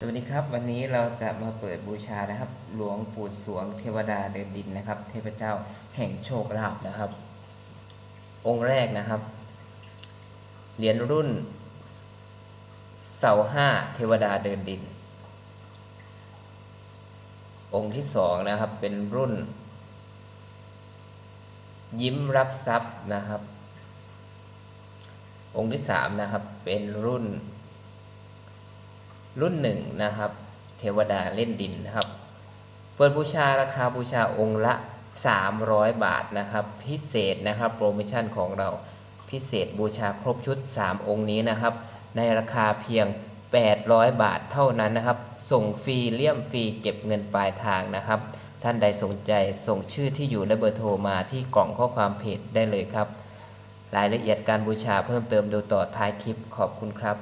สวัสดีครับ วันนี้เราจะมาเปิดบูชานะครับ หลวงปู่สวงเทวดาเดินดินนะครับ เทพเจ้าแห่งโชคลาภนะครับ องค์แรกนะครับ เหรียญรุ่นเสาห้าเทวดาเดินดิน องค์ที่สองนะครับเป็นรุ่น ยิ้มรับทรัพย์นะครับ องค์ที่สามนะครับเป็นรุ่น รุ่นหนึ่งนะครับ เทวดาเล่นดินนะครับ เปิดบูชาราคาบูชาองค์ละ 300 บาทนะครับ พิเศษนะครับโปรโมชั่นของเราพิเศษบูชาครบชุด 3 องค์นี้นะครับ ในราคาเพียง 800 บาทเท่านั้นนะครับ ส่งฟรีเลี่ยมฟรีเก็บเงินปลายทางนะครับ ท่านใดสนใจส่งชื่อที่อยู่และเบอร์โทรมาที่กล่องข้อความเพจได้เลยครับ รายละเอียดการบูชาเพิ่มเติมดูต่อท้ายคลิปขอบคุณครับ